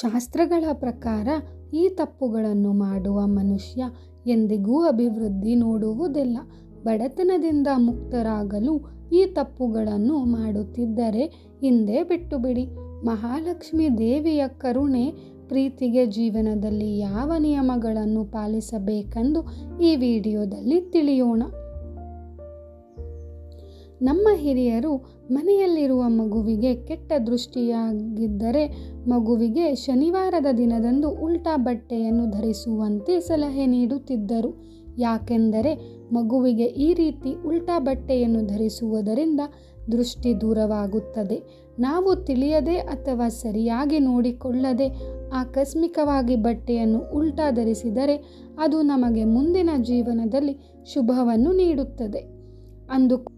ಶಾಸ್ತ್ರಗಳ ಪ್ರಕಾರ ಈ ತಪ್ಪುಗಳನ್ನು ಮಾಡುವ ಮನುಷ್ಯ ಎಂದಿಗೂ ಅಭಿವೃದ್ಧಿ ನೋಡುವುದಿಲ್ಲ. ಬಡತನದಿಂದ ಮುಕ್ತರಾಗಲು ಈ ತಪ್ಪುಗಳನ್ನು ಮಾಡುತ್ತಿದ್ದರೆ ಹಿಂದೆ ಬಿಟ್ಟುಬಿಡಿ. ಮಹಾಲಕ್ಷ್ಮಿ ದೇವಿಯ ಕರುಣೆ ಪ್ರೀತಿಗೆ ಜೀವನದಲ್ಲಿ ಯಾವ ನಿಯಮಗಳನ್ನು ಪಾಲಿಸಬೇಕೆಂದು ಈ ವಿಡಿಯೋದಲ್ಲಿ ತಿಳಿಯೋಣ. ನಮ್ಮ ಹಿರಿಯರು ಮನೆಯಲ್ಲಿರುವ ಮಗುವಿಗೆ ಕೆಟ್ಟ ದೃಷ್ಟಿಯಾಗಿದ್ದರೆ ಮಗುವಿಗೆ ಶನಿವಾರದ ದಿನದಂದು ಉಲ್ಟಾ ಬಟ್ಟೆಯನ್ನು ಧರಿಸುವಂತೆ ಸಲಹೆ ನೀಡುತ್ತಿದ್ದರು. ಯಾಕೆಂದರೆ ಮಗುವಿಗೆ ಈ ರೀತಿ ಉಲ್ಟಾ ಬಟ್ಟೆಯನ್ನು ಧರಿಸುವುದರಿಂದ ದೃಷ್ಟಿ ದೂರವಾಗುತ್ತದೆ. ನಾವು ತಿಳಿಯದೆ ಅಥವಾ ಸರಿಯಾಗಿ ನೋಡಿಕೊಳ್ಳದೆ ಆಕಸ್ಮಿಕವಾಗಿ ಬಟ್ಟೆಯನ್ನು ಉಲ್ಟಾ ಧರಿಸಿದರೆ ಅದು ನಮಗೆ ಮುಂದಿನ ಜೀವನದಲ್ಲಿ ಶುಭವನ್ನು ನೀಡುತ್ತದೆ. ಅಂದು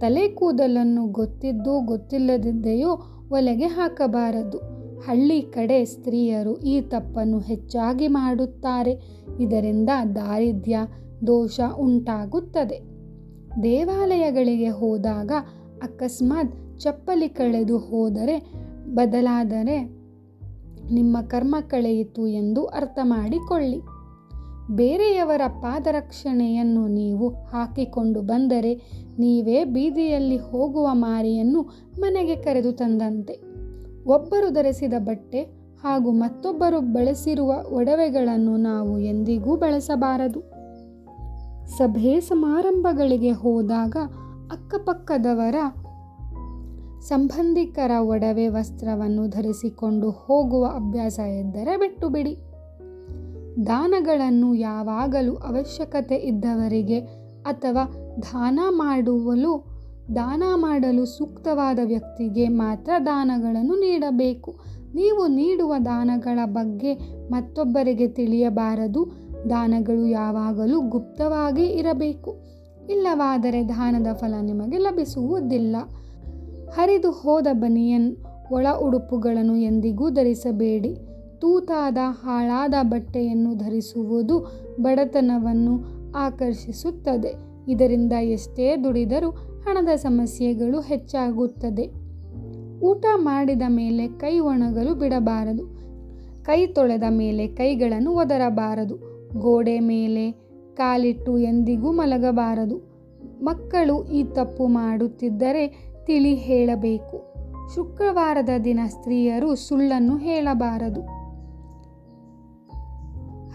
ತಲೆ ಕೂದಲನ್ನು ಗೊತ್ತಿದ್ದೋ ಗೊತ್ತಿಲ್ಲದಿದ್ದೆಯೋ ಒಲೆಗೆ ಹಾಕಬಾರದು. ಹಳ್ಳಿ ಕಡೆ ಸ್ತ್ರೀಯರು ಈ ತಪ್ಪನ್ನು ಹೆಚ್ಚಾಗಿ ಮಾಡುತ್ತಾರೆ. ಇದರಿಂದ ದಾರಿದ್ರ್ಯ, ದೋಷ ಉಂಟಾಗುತ್ತದೆ. ದೇವಾಲಯಗಳಿಗೆ ಹೋದಾಗ ಅಕಸ್ಮಾತ್ ಚಪ್ಪಲಿ ಕಳೆದು ಹೋದರೆ ಬದಲಾದರೆ ನಿಮ್ಮ ಕರ್ಮ ಕಳೆಯಿತು ಎಂದು ಅರ್ಥ ಮಾಡಿಕೊಳ್ಳಿ. ಬೇರೆಯವರ ಪಾದರಕ್ಷಣೆಯನ್ನು ನೀವು ಹಾಕಿಕೊಂಡು ಬಂದರೆ ನೀವೇ ಬೀದಿಯಲ್ಲಿ ಹೋಗುವ ಮಾರಿಯನ್ನು ಮನೆಗೆ ಕರೆದು ತಂದಂತೆ. ಒಬ್ಬರು ಧರಿಸಿದ ಬಟ್ಟೆ ಹಾಗೂ ಮತ್ತೊಬ್ಬರು ಬಳಸಿರುವ ಒಡವೆಗಳನ್ನು ನಾವು ಎಂದಿಗೂ ಬಳಸಬಾರದು. ಸಭೆ ಸಮಾರಂಭಗಳಿಗೆ ಹೋದಾಗ ಅಕ್ಕಪಕ್ಕದವರ ಸಂಬಂಧಿಕರ ಒಡವೆ ವಸ್ತ್ರವನ್ನು ಧರಿಸಿಕೊಂಡು ಹೋಗುವ ಅಭ್ಯಾಸ ಇದ್ದರೆ ಬಿಟ್ಟು ಬಿಡಿ. ದಾನಗಳನ್ನು ಯಾವಾಗಲೂ ಅವಶ್ಯಕತೆ ಇದ್ದವರಿಗೆ ಅಥವಾ ದಾನ ಮಾಡುವಲು, ದಾನ ಮಾಡಲು ಸೂಕ್ತವಾದ ವ್ಯಕ್ತಿಗೆ ಮಾತ್ರ ದಾನಗಳನ್ನು ನೀಡಬೇಕು. ನೀವು ನೀಡುವ ದಾನಗಳ ಬಗ್ಗೆ ಮತ್ತೊಬ್ಬರಿಗೆ ತಿಳಿಯಬಾರದು. ದಾನಗಳು ಯಾವಾಗಲೂ ಗುಪ್ತವಾಗಿ ಇರಬೇಕು. ಇಲ್ಲವಾದರೆ ದಾನದ ಫಲ ನಿಮಗೆ ಲಭಿಸುವುದಿಲ್ಲ. ಹರಿದು ಹೋದ ಬನಿಯನ್ ಒಳ ಉಡುಪುಗಳನ್ನು ಎಂದಿಗೂ ಧರಿಸಬೇಡಿ. ತೂತಾದ ಹಾಳಾದ ಬಟ್ಟೆಯನ್ನು ಧರಿಸುವುದು ಬಡತನವನ್ನು ಆಕರ್ಷಿಸುತ್ತದೆ. ಇದರಿಂದ ಎಷ್ಟೇ ದುಡಿದರೂ ಹಣದ ಸಮಸ್ಯೆಗಳು ಹೆಚ್ಚಾಗುತ್ತದೆ. ಊಟ ಮಾಡಿದ ಮೇಲೆ ಕೈ ಒಣಗಲು ಬಿಡಬಾರದು. ಕೈ ತೊಳೆದ ಮೇಲೆ ಕೈಗಳನ್ನು ಒದರಬಾರದು. ಗೋಡೆ ಮೇಲೆ ಕಾಲಿಟ್ಟು ಎಂದಿಗೂ ಮಲಗಬಾರದು. ಮಕ್ಕಳು ಈ ತಪ್ಪು ಮಾಡುತ್ತಿದ್ದರೆ ತಿಳಿ ಹೇಳಬೇಕು. ಶುಕ್ರವಾರದ ದಿನ ಸ್ತ್ರೀಯರು ಸುಳ್ಳನ್ನು ಹೇಳಬಾರದು.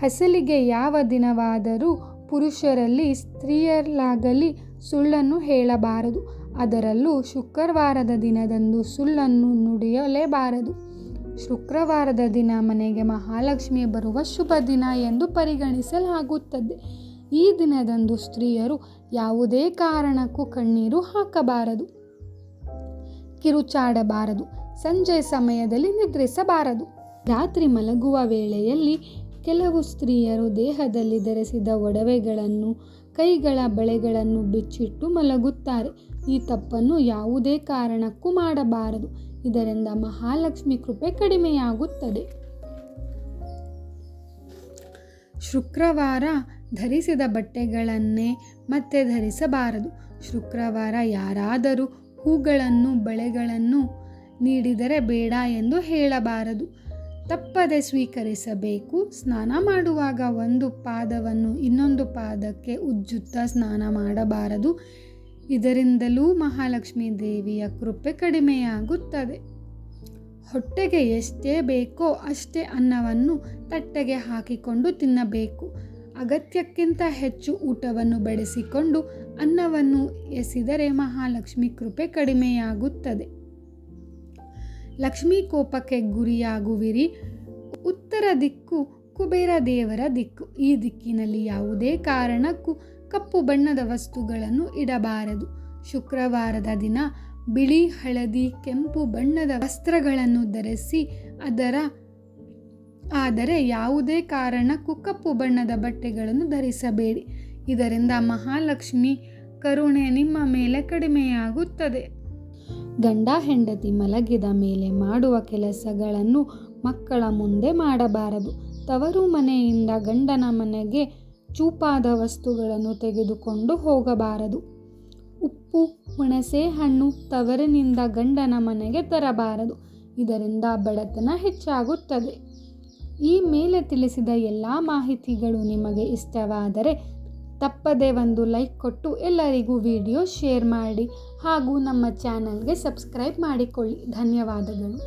ಹಸಲಿಗೆ ಯಾವ ದಿನವಾದರೂ ಪುರುಷರಲ್ಲಿ ಸ್ತ್ರೀಯರಲ್ಲಾಗಲಿ ಸುಳ್ಳನ್ನು ಹೇಳಬಾರದು. ಅದರಲ್ಲೂ ಶುಕ್ರವಾರದ ದಿನದಂದು ಸುಳ್ಳನ್ನು ನುಡಿಯಲೇಬಾರದು. ಶುಕ್ರವಾರದ ದಿನ ಮನೆಗೆ ಮಹಾಲಕ್ಷ್ಮಿ ಬರುವ ಶುಭ ದಿನ ಎಂದು ಪರಿಗಣಿಸಲಾಗುತ್ತದೆ. ಈ ದಿನದಂದು ಸ್ತ್ರೀಯರು ಯಾವುದೇ ಕಾರಣಕ್ಕೂ ಕಣ್ಣೀರು ಹಾಕಬಾರದು. ಕಿರುಚಾಡಬಾರದು. ಸಂಜೆ ಸಮಯದಲ್ಲಿ ನಿದ್ರಿಸಬಾರದು. ರಾತ್ರಿ ಮಲಗುವ ವೇಳೆಯಲ್ಲಿ ಕೆಲವು ಸ್ತ್ರೀಯರು ದೇಹದಲ್ಲಿ ಧರಿಸಿದ ಒಡವೆಗಳನ್ನು, ಕೈಗಳ ಬಳೆಗಳನ್ನು ಬಿಚ್ಚಿಟ್ಟು ಮಲಗುತ್ತಾರೆ. ಈ ತಪ್ಪನ್ನು ಯಾವುದೇ ಕಾರಣಕ್ಕೂ ಮಾಡಬಾರದು. ಇದರಿಂದ ಮಹಾಲಕ್ಷ್ಮಿ ಕೃಪೆ ಕಡಿಮೆಯಾಗುತ್ತದೆ. ಶುಕ್ರವಾರ ಧರಿಸಿದ ಬಟ್ಟೆಗಳನ್ನೇ ಮತ್ತೆ ಧರಿಸಬಾರದು. ಶುಕ್ರವಾರ ಯಾರಾದರೂ ಹೂಗಳನ್ನು, ಬಳೆಗಳನ್ನು ನೀಡಿದರೆ ಬೇಡ ಎಂದು ಹೇಳಬಾರದು. ತಪ್ಪದೆ ಸ್ವೀಕರಿಸಬೇಕು. ಸ್ನಾನ ಮಾಡುವಾಗ ಒಂದು ಪಾದವನ್ನು ಇನ್ನೊಂದು ಪಾದಕ್ಕೆ ಉಜ್ಜುತ್ತಾ ಸ್ನಾನ ಮಾಡಬಾರದು. ಇದರಿಂದಲೂ ಮಹಾಲಕ್ಷ್ಮೀ ದೇವಿಯ ಕೃಪೆ ಕಡಿಮೆಯಾಗುತ್ತದೆ. ಹೊಟ್ಟೆಗೆ ಎಷ್ಟೇ ಬೇಕೋ ಅಷ್ಟೇ ಅನ್ನವನ್ನು ತಟ್ಟೆಗೆ ಹಾಕಿಕೊಂಡು ತಿನ್ನಬೇಕು. ಅಗತ್ಯಕ್ಕಿಂತ ಹೆಚ್ಚು ಊಟವನ್ನು ಬೆಳೆಸಿಕೊಂಡು ಅನ್ನವನ್ನು ಎಸೆದರೆ ಮಹಾಲಕ್ಷ್ಮಿ ಕೃಪೆ ಕಡಿಮೆಯಾಗುತ್ತದೆ. ಲಕ್ಷ್ಮೀ ಕೋಪಕ್ಕೆ ಗುರಿಯಾಗುವಿರಿ. ಉತ್ತರ ದಿಕ್ಕು ಕುಬೇರ ದೇವರ ದಿಕ್ಕು. ಈ ದಿಕ್ಕಿನಲ್ಲಿ ಯಾವುದೇ ಕಾರಣಕ್ಕೂ ಕಪ್ಪು ಬಣ್ಣದ ವಸ್ತುಗಳನ್ನು ಇಡಬಾರದು. ಶುಕ್ರವಾರದ ದಿನ ಬಿಳಿ, ಹಳದಿ, ಕೆಂಪು ಬಣ್ಣದ ವಸ್ತ್ರಗಳನ್ನು ಧರಿಸಿ ಅದರ, ಆದರೆ ಯಾವುದೇ ಕಾರಣಕ್ಕೂ ಕಪ್ಪು ಬಣ್ಣದ ಬಟ್ಟೆಗಳನ್ನು ಧರಿಸಬೇಡಿ. ಇದರಿಂದ ಮಹಾಲಕ್ಷ್ಮಿ ಕರುಣೆ ನಿಮ್ಮ ಮೇಲೆ ಕಡಿಮೆಯಾಗುತ್ತದೆ. ಗಂಡ ಹೆಂಡತಿ ಮಲಗಿದ ಮೇಲೆ ಮಾಡುವ ಕೆಲಸಗಳನ್ನು ಮಕ್ಕಳ ಮುಂದೆ ಮಾಡಬಾರದು. ತವರು ಮನೆಯಿಂದ ಗಂಡನ ಮನೆಗೆ ಚೂಪಾದ ವಸ್ತುಗಳನ್ನು ತೆಗೆದುಕೊಂಡು ಹೋಗಬಾರದು. ಉಪ್ಪು, ಹುಣಸೆ ಹಣ್ಣು ತವರಿನಿಂದ ಗಂಡನ ಮನೆಗೆ ತರಬಾರದು. ಇದರಿಂದ ಬಡತನ ಹೆಚ್ಚಾಗುತ್ತದೆ. ಈ ಮೇಲೆ ತಿಳಿಸಿದ ಎಲ್ಲ ಮಾಹಿತಿಗಳು ನಿಮಗೆ ಇಷ್ಟವಾದರೆ ತಪ್ಪದೆ ಒಂದು ಲೈಕ್ ಕೊಟ್ಟು ಎಲ್ಲರಿಗೂ ವಿಡಿಯೋ ಶೇರ್ ಮಾಡಿ ಹಾಗೂ ನಮ್ಮ ಚಾನಲ್ಗೆ ಸಬ್ಸ್ಕ್ರೈಬ್ ಮಾಡಿಕೊಳ್ಳಿ. ಧನ್ಯವಾದಗಳು.